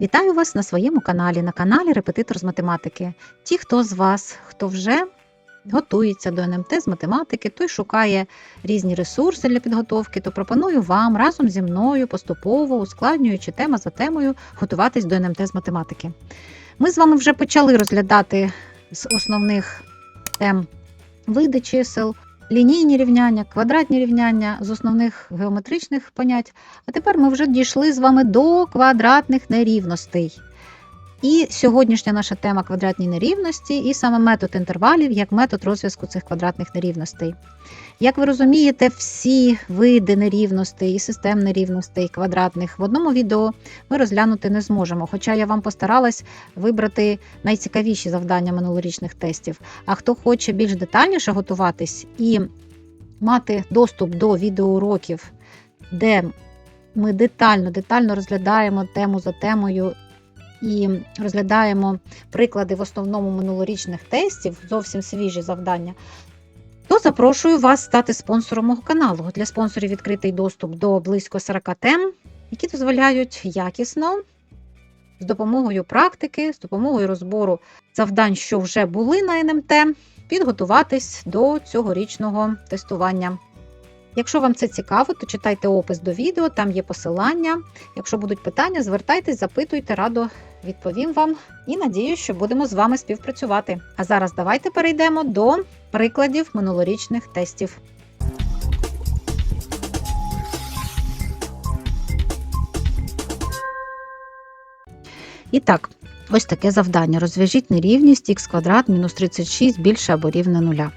Вітаю вас на своєму каналі, на каналі Репетитор з математики. Ті, хто з вас, хто вже готується до НМТ з математики, той шукає різні ресурси для підготовки, то пропоную вам разом зі мною поступово, ускладнюючи тема за темою, готуватись до НМТ з математики. Ми з вами вже почали розглядати з основних тем види чисел, лінійні рівняння, квадратні рівняння з основних геометричних понять. А тепер ми вже дійшли з вами до квадратних нерівностей. І сьогоднішня наша тема квадратні нерівності, і саме метод інтервалів як метод розв'язку цих квадратних нерівностей. Як ви розумієте, всі види нерівностей і систем нерівностей квадратних в одному відео ми розглянути не зможемо. Хоча я вам постаралась вибрати найцікавіші завдання минулорічних тестів. А хто хоче більш детальніше готуватись і мати доступ до відеоуроків, де ми детально, детально розглядаємо тему за темою і розглядаємо приклади в основному минулорічних тестів, зовсім свіжі завдання, то запрошую вас стати спонсором мого каналу. Для спонсорів відкритий доступ до близько 40 тем, які дозволяють якісно, з допомогою практики, з допомогою розбору завдань, що вже були на НМТ, підготуватись до цьогорічного тестування. Якщо вам це цікаво, то читайте опис до відео, там є посилання. Якщо будуть питання, звертайтесь, запитуйте, радо відповім вам і надію, що будемо з вами співпрацювати. А зараз давайте перейдемо до прикладів минулорічних тестів. І так, ось таке завдання. Розв'яжіть нерівність х квадрат мінус 36 більше або рівне нуля.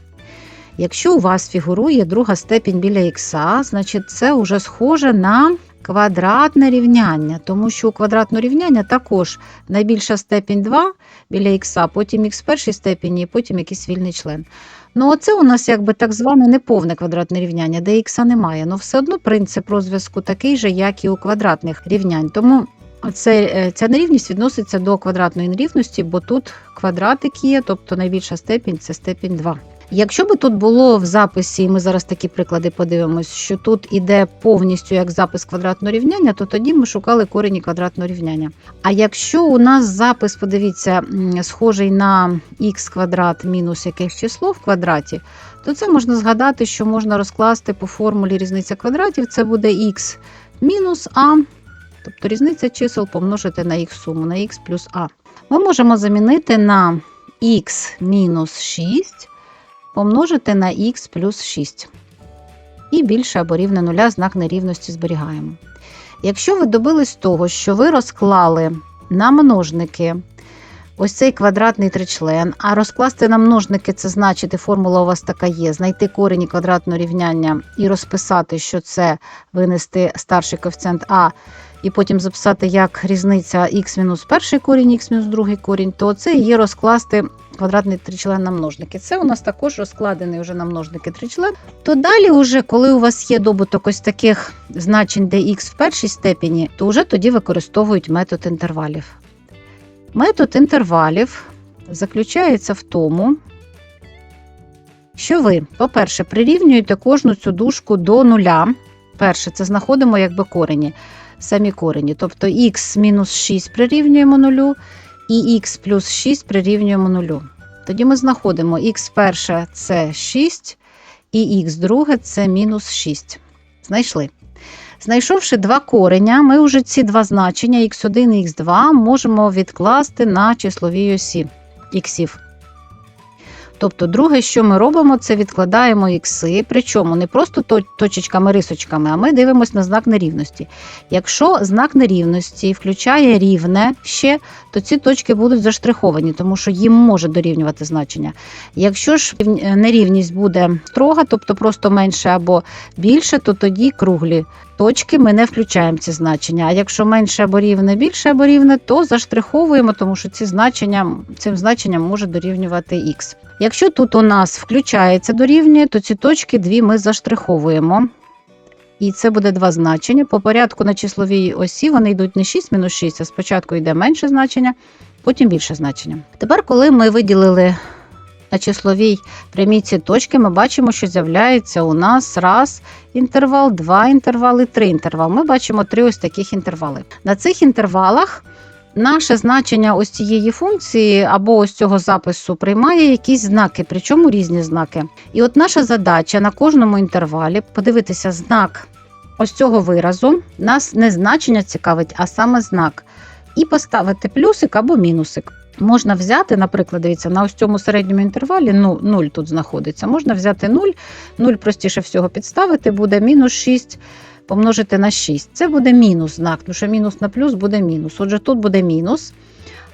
Якщо у вас фігурує друга степінь біля х, значить це вже схоже на квадратне рівняння, тому що у квадратного рівняння також найбільша степінь 2 біля х, потім х першій степені, і потім якийсь вільний член. Ну, оце у нас якби так зване неповне квадратне рівняння, де х немає. Ну, все одно принцип розв'язку такий же, як і у квадратних рівнянь. Тому це, е, ця нерівність відноситься до квадратної нерівності, бо тут квадратик є, тобто найбільша степінь це степінь 2. Якщо би тут було в записі, і ми зараз такі приклади подивимось, що тут іде повністю як запис квадратного рівняння, то тоді ми шукали корені квадратного рівняння. А якщо у нас запис, подивіться, схожий на х квадрат мінус якесь число в квадраті, то це можна згадати, що можна розкласти по формулі різниця квадратів, це буде х мінус а, тобто різниця чисел помножити на їх суму, на х плюс а. Ми можемо замінити на х мінус 6 помножити на х плюс 6. І більше або рівне нуля знак нерівності зберігаємо. Якщо ви добились того, що ви розклали на множники ось цей квадратний тричлен, а розкласти на множники це значить, формула у вас така є: знайти корені квадратного рівняння і розписати, що це винести старший коефіцієнт А, і потім записати як різниця х мінус перший корінь, х мінус другий корінь, то це є розкласти квадратний тричлен на множники. Це у нас також розкладений вже на множники тричлен. То далі, уже, коли у вас є добуток ось таких значень, де х в першій степені, то вже тоді використовують метод інтервалів. Метод інтервалів заключається в тому, що ви, по-перше, прирівнюєте кожну цю дужку до нуля. Перше, це знаходимо якби корені, самі корені. Тобто х мінус 6 прирівнюємо нулю, і х плюс 6 прирівнюємо нулю. Тоді ми знаходимо х перше це 6, і х друге це мінус 6. Знайшли. Знайшовши два кореня, ми вже ці два значення х1 і х2 можемо відкласти на числовій осі іксів. Тобто, друге, що ми робимо, це відкладаємо ікси, причому не просто то- точечками, рисочками, а ми дивимося на знак нерівності. Якщо знак нерівності включає рівне ще, то ці точки будуть заштриховані, тому що їм може дорівнювати значення. Якщо ж нерівність буде строга, тобто просто менше або більше, то тоді круглі точки ми не включаємо ці значення. А якщо менше або рівне, більше або рівне, то заштриховуємо, тому що ці значення, цим значенням може дорівнювати х. Якщо тут у нас включається дорівнює, то ці точки дві ми заштриховуємо. І це буде два значення. По порядку на числовій осі вони йдуть не 6 мінус 6, а спочатку йде менше значення, потім більше значення. Тепер, коли ми виділили на числовій прямій точки, ми бачимо, що з'являється у нас раз інтервал, два інтервали, три інтервал. Ми бачимо три ось таких інтервали. На цих інтервалах наше значення ось цієї функції або ось цього запису приймає якісь знаки, причому різні знаки. І от наша задача на кожному інтервалі подивитися знак ось цього виразу. Нас не значення цікавить, а саме знак. І поставити плюсик або мінусик. Можна взяти, наприклад, дивіться, на ось цьому середньому інтервалі, ну, 0 тут знаходиться. Можна взяти 0, 0 простіше всього підставити, буде мінус 6 помножити на 6. Це буде мінус знак, тому що мінус на плюс буде мінус. Отже, тут буде мінус.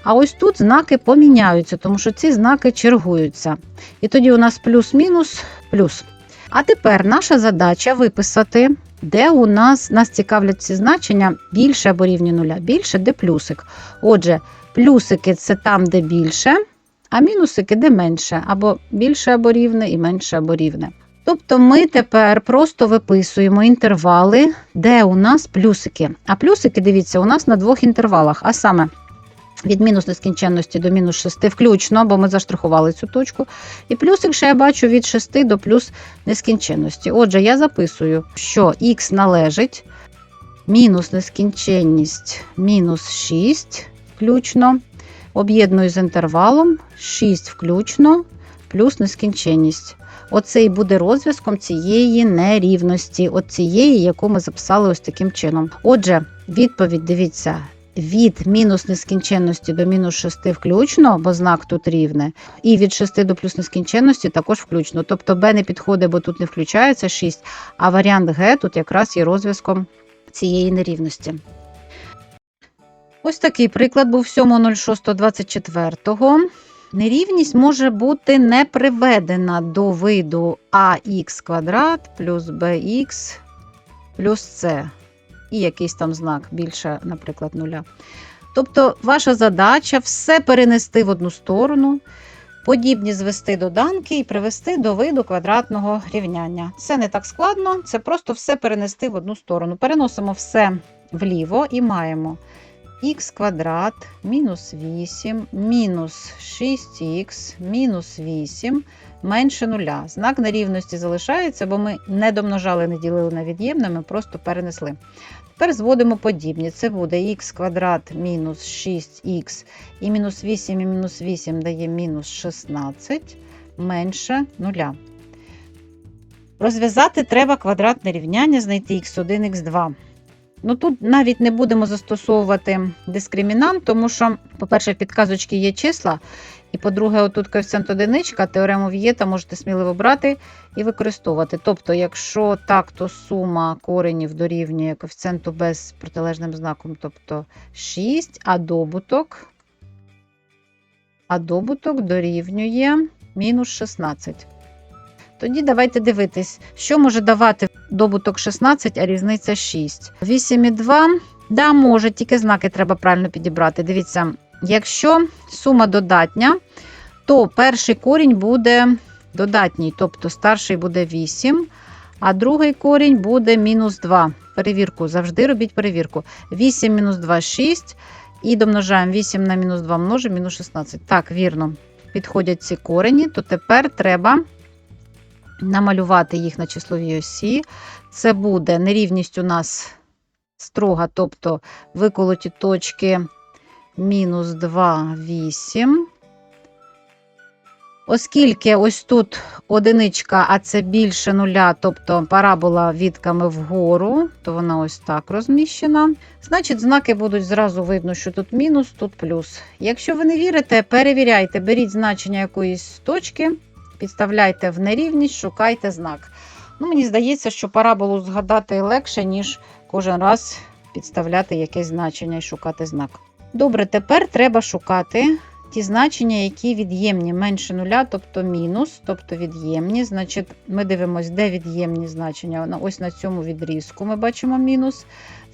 А ось тут знаки поміняються, тому що ці знаки чергуються. І тоді у нас плюс-мінус плюс. А тепер наша задача виписати, де у нас нас цікавлять ці значення більше або рівні нуля. Більше, де плюсик. Отже, плюсики це там, де більше, а мінусики де менше, або більше або рівне і менше або рівне. Тобто ми тепер просто виписуємо інтервали, де у нас плюсики. А плюсики, дивіться, у нас на двох інтервалах, а саме від мінус нескінченності до мінус 6 включно, бо ми заштрихували цю точку. І плюсик ще я бачу від 6 до плюс нескінченності. Отже, я записую, що х належить мінус нескінченність мінус 6 включно, об'єдную з інтервалом 6 включно, плюс нескінченність. Оце і буде розв'язком цієї нерівності, от цієї, яку ми записали ось таким чином. Отже, відповідь дивіться. Від мінус нескінченності до мінус 6 включно, бо знак тут рівне, і від 6 до плюс нескінченності також включно. Тобто Б не підходить, бо тут не включається 6, а варіант Г тут якраз є розв'язком цієї нерівності. Ось такий приклад був 7.06.24. Нерівність може бути не приведена до виду ax квадрат плюс bx плюс c. І якийсь там знак більше, наприклад, нуля. Тобто, ваша задача все перенести в одну сторону, подібні звести доданки і привести до виду квадратного рівняння. Це не так складно, це просто все перенести в одну сторону. Переносимо все вліво і маємо х квадрат мінус 8 мінус 6х мінус 8 менше нуля. Знак нерівності залишається, бо ми не домножали, не ділили на від'ємне, ми просто перенесли. Тепер зводимо подібні. Це буде х квадрат мінус 6х і мінус 8 і мінус 8 дає мінус 16 менше нуля. Розв'язати треба квадратне рівняння, знайти х1, х2. Ну тут навіть не будемо застосовувати дискримінант, тому що, по-перше, в підказочці є числа, і по-друге, отут коефіцієнт одиничка, теорему Вієта можете сміливо брати і використовувати. Тобто, якщо так, то сума коренів дорівнює коефіцієнту без протилежним знаком, тобто 6, а добуток, а добуток дорівнює мінус 16. Тоді давайте дивитись, що може давати добуток 16, а різниця 6. 8,2. Да, може, тільки знаки треба правильно підібрати. Дивіться, якщо сума додатня, то перший корінь буде додатній, тобто старший буде 8, а другий корінь буде мінус 2. Перевірку, завжди робіть перевірку. 8 мінус 2 6. І домножаємо 8 на мінус 2 множимо, мінус 16. Так, вірно, підходять ці корені, то тепер треба намалювати їх на числовій осі. Це буде нерівність у нас строга, тобто виколоті точки мінус 2, 8. Оскільки ось тут одиничка, а це більше нуля, тобто парабола відками вгору, то вона ось так розміщена. Значить, знаки будуть зразу видно, що тут мінус, тут плюс. Якщо ви не вірите, перевіряйте, беріть значення якоїсь точки підставляйте в нерівність, шукайте знак. Ну, Мені здається, що параболу згадати легше, ніж кожен раз підставляти якесь значення і шукати знак. Добре, тепер треба шукати ті значення, які від'ємні менше нуля, тобто мінус, тобто від'ємні. Значить, ми дивимося, де від'ємні значення. Ось на цьому відрізку ми бачимо мінус.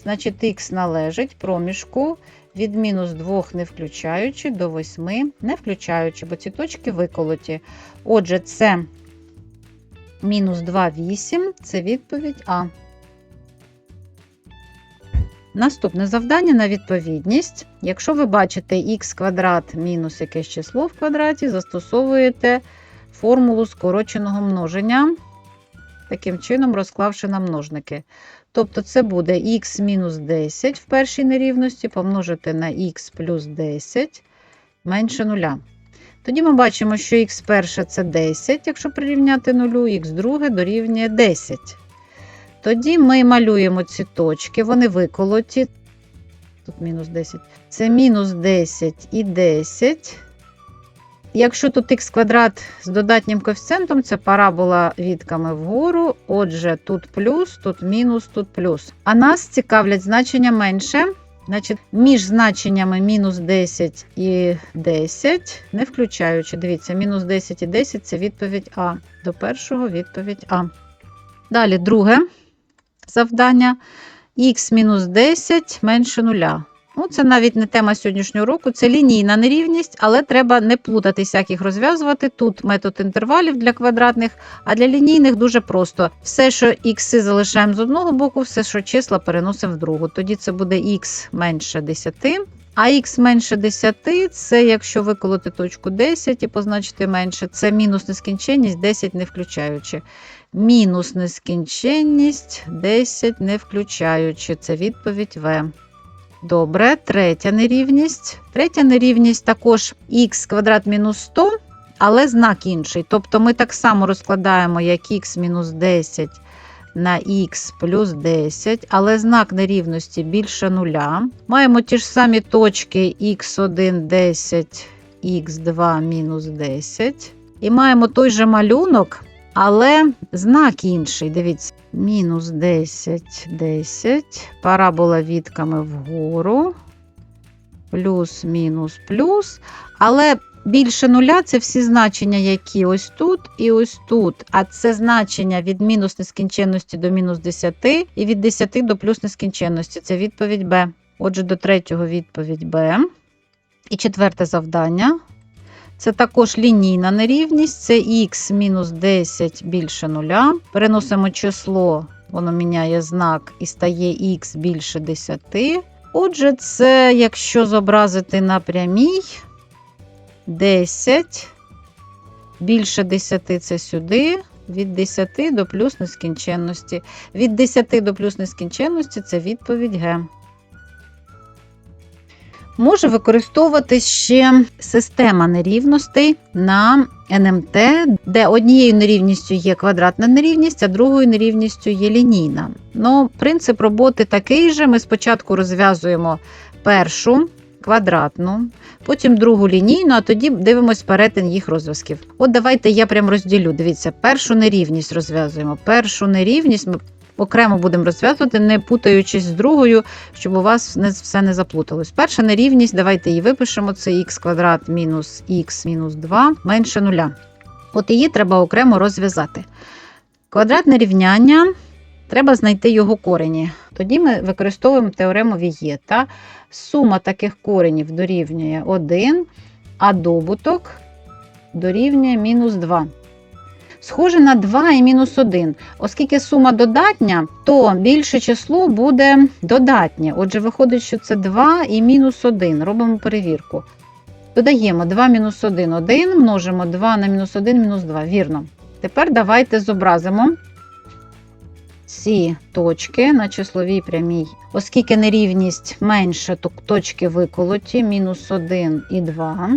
Значить, х належить проміжку від мінус 2 не включаючи до 8 не включаючи, бо ці точки виколоті. Отже, це мінус 2, 8, це відповідь А. Наступне завдання на відповідність. Якщо ви бачите х квадрат мінус якесь число в квадраті, застосовуєте формулу скороченого множення. Таким чином розклавши на множники. Тобто це буде х мінус 10 в першій нерівності помножити на х плюс 10 менше нуля. Тоді ми бачимо, що х перше це 10, якщо прирівняти нулю, х друге дорівнює 10. Тоді ми малюємо ці точки, вони виколоті. Тут мінус 10. Це мінус 10 і 10. Якщо тут х квадрат з додатнім коефіцієнтом, це парабола відками вгору. Отже, тут плюс, тут мінус, тут плюс. А нас цікавлять значення менше. Значить, між значеннями мінус 10 і 10, не включаючи, дивіться, мінус 10 і 10 це відповідь А. До першого відповідь А. Далі друге завдання. Х мінус 10 менше нуля. Ну, це навіть не тема сьогоднішнього року, це лінійна нерівність, але треба не плутатися, як їх розв'язувати. Тут метод інтервалів для квадратних, а для лінійних дуже просто. Все, що ікси залишаємо з одного боку, все, що числа переносимо в другу. Тоді це буде х менше 10. А х менше 10 це якщо виколоти точку 10 і позначити менше, це мінус нескінченність 10 не включаючи. Мінус нескінченність 10 не включаючи. Це відповідь В. Добре, третя нерівність. Третя нерівність також х квадрат мінус 100, але знак інший. Тобто ми так само розкладаємо, як х мінус 10 на х плюс 10, але знак нерівності більше нуля. Маємо ті ж самі точки х1 10, х2 мінус 10. І маємо той же малюнок, але знак інший. Дивіться, мінус 10, 10. Парабола відками вгору. Плюс, мінус, плюс. Але більше нуля це всі значення, які ось тут і ось тут. А це значення від мінус нескінченності до мінус 10 і від 10 до плюс нескінченності. Це відповідь Б. Отже, до третього відповідь Б. І четверте завдання. Це також лінійна нерівність, це х мінус 10 більше нуля. Переносимо число, воно міняє знак і стає х більше 10. Отже, це, якщо зобразити на прямій, 10 більше 10 це сюди, від 10 до плюс нескінченності. Від 10 до плюс нескінченності це відповідь Г. Може використовуватись ще система нерівностей на НМТ, де однією нерівністю є квадратна нерівність, а другою нерівністю є лінійна. Ну, принцип роботи такий же. Ми спочатку розв'язуємо першу квадратну, потім другу лінійну, а тоді дивимось перетин їх розв'язків. От давайте я прям розділю. Дивіться, першу нерівність розв'язуємо. Першу нерівність ми окремо будемо розв'язувати, не путаючись з другою, щоб у вас не, все не заплуталось. Перша нерівність, давайте її випишемо: це х квадрат мінус х мінус 2 менше нуля. От її треба окремо розв'язати. Квадратне рівняння. Треба знайти його корені. Тоді ми використовуємо теорему Вієта. Сума таких коренів дорівнює 1, а добуток дорівнює мінус 2. Схоже на 2 і мінус 1. Оскільки сума додатня, то більше число буде додатнє. Отже, виходить, що це 2 і мінус 1. Робимо перевірку. Додаємо 2 мінус 1 1, множимо 2 на мінус 1 мінус 2. Вірно. Тепер давайте зобразимо ці точки на числовій прямій. Оскільки нерівність менше, то точки виколоті, мінус 1 і 2.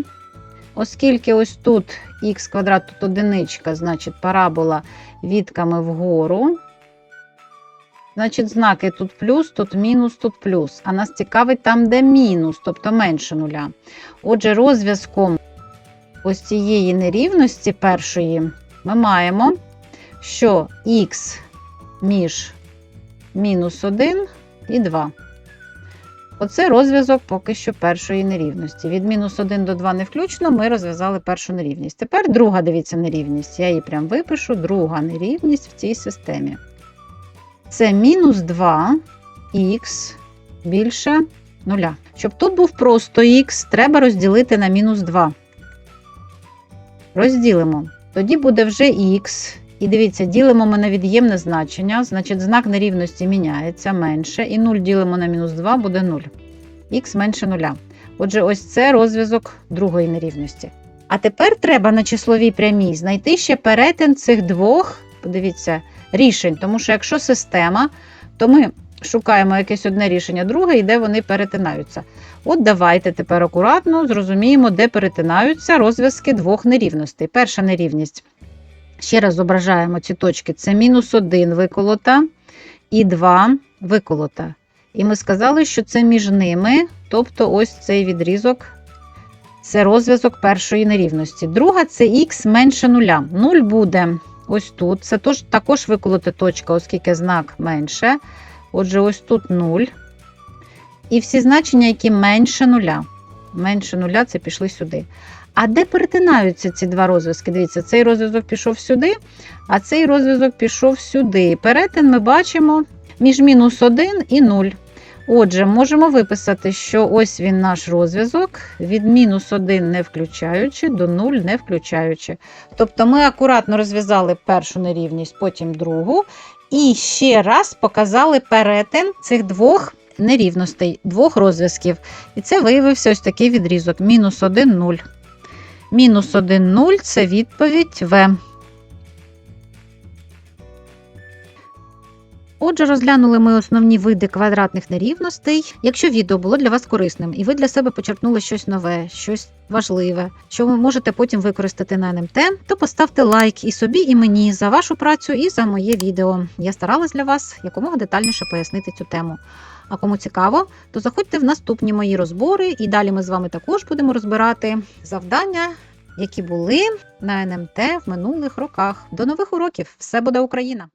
Оскільки ось тут х квадрат, тут одиничка, значить парабола відками вгору. Значить, знаки тут плюс, тут мінус, тут плюс. А нас цікавить там, де мінус, тобто менше нуля. Отже, розв'язком ось цієї нерівності першої ми маємо, що х між мінус 1 і 2. Оце розв'язок поки що першої нерівності. Від мінус 1 до 2 не включно, ми розв'язали першу нерівність. Тепер друга, дивіться, нерівність. Я її прям випишу, друга нерівність в цій системі. Це мінус 2х більше 0. Щоб тут був просто х, треба розділити на мінус 2. Розділимо. Тоді буде вже х. І дивіться, ділимо ми на від'ємне значення, значить знак нерівності міняється менше. І 0 ділимо на мінус 2 буде 0. Х менше 0. Отже, ось це розв'язок другої нерівності. А тепер треба на числовій прямій знайти ще перетин цих двох. Подивіться, рішень. Тому що якщо система, то ми шукаємо якесь одне рішення, друге, і де вони перетинаються. От давайте тепер акуратно зрозуміємо, де перетинаються розв'язки двох нерівностей. Перша нерівність. Ще раз зображаємо ці точки: це мінус 1 виколота і 2 виколота. І ми сказали, що це між ними, тобто ось цей відрізок. Це розв'язок першої нерівності. Друга це х менше нуля. 0 буде ось тут. Це також виколота точка, оскільки знак менше. Отже, ось тут 0. І всі значення, які менше нуля. Менше нуля це пішли сюди. А де перетинаються ці два розв'язки? Дивіться, цей розв'язок пішов сюди, а цей розв'язок пішов сюди. Перетин ми бачимо між мінус 1 і 0. Отже, можемо виписати, що ось він наш розв'язок від мінус 1 не включаючи до 0 не включаючи. Тобто ми акуратно розв'язали першу нерівність, потім другу, і ще раз показали перетин цих двох нерівностей, двох розв'язків. І це виявився ось такий відрізок: мінус 1, 0. Мінус 1, 0 це відповідь В. Отже, розглянули ми основні види квадратних нерівностей. Якщо відео було для вас корисним і ви для себе почерпнули щось нове, щось важливе, що ви можете потім використати на НМТ, то поставте лайк і собі, і мені за вашу працю і за моє відео. Я старалась для вас якомога детальніше пояснити цю тему. А кому цікаво, то заходьте в наступні мої розбори, і далі ми з вами також будемо розбирати завдання, які були на НМТ в минулих роках. До нових уроків! Все буде Україна!